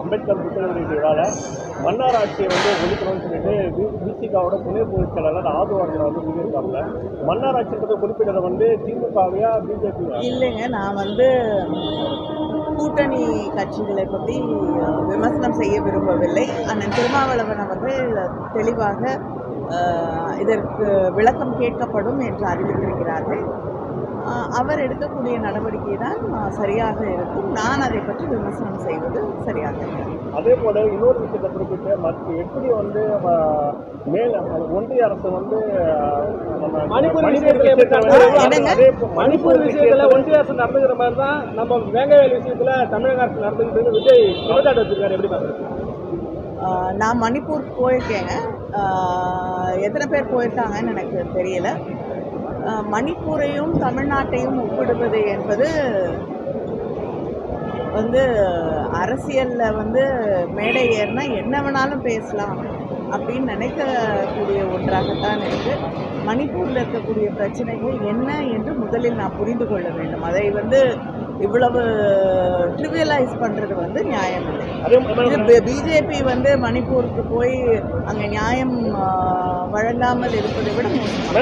அம்பேத்கர் புத்தக வெளியீட்டு விழாவில் மன்னார் ஆட்சியை வந்து ஒழிக்கணும்னு சொல்லிட்டு பிசிகாவோட துணை பொதுச் செயலாளர் ஆதரவாளர் வந்து சொல்லியிருக்காங்க மன்னார் ஆட்சின்றதை குறிப்பிட்டதை வந்து திமுகவையா பிஜேபி இல்லைங்க நான் வந்து கூட்டணி கட்சிகளை பற்றி விமர்சனம் செய்ய விரும்பவில்லை. அண்ணன் திருமாவளவன் அவர்கள் தெளிவாக இதற்கு விளக்கம் கேட்கப்படும் என்று அறிவித்திருக்கிறார்கள். அவர் எடுக்கக்கூடிய நடவடிக்கை தான் சரியாக இருக்கும். நான் அதை பற்றி விமர்சனம் செய்வது சரியாக இருக்கும். அதே போல இன்னொரு விஷயத்தை குறிப்பிட்டு மற்ற எப்படி வந்து மேல் ஒன்றிய அரசு வந்து மணிப்பூர் விஷயத்துல ஒன்றிய அரசு நடந்துக்கிற மாதிரி தான் நம்ம வேங்கவேல் விஷயத்துல தமிழக அரசு நடந்துக்கிட்டு விஜய் எப்படி பாக்குறது நான் மணிப்பூர் போயிருக்கேங்க. எத்தனை பேர் போயிருக்காங்கன்னு எனக்கு தெரியல. மணிப்பூரையும் தமிழ்நாட்டையும் ஒப்பிடுவது என்பது வந்து அரசியலில் வந்து மேடை ஏறினா என்ன வேணாலும் பேசலாம் அப்படின்னு நினைக்கக்கூடிய ஒன்றாகத்தான் இருக்குது மணிப்பூரில் இருக்கக்கூடிய பிரச்சனைகள் என்ன என்று முதலில் நான் புரிந்து கொள்ள வேண்டும். அதை வந்து இவ்வளவு ட்ரிவியலைஸ் பண்ணுறது வந்து நியாயம் இல்லை. பிஜேபி வந்து மணிப்பூருக்கு போய் அங்கே நியாயம் வழங்காமல் இருப்பதை விட மோசம்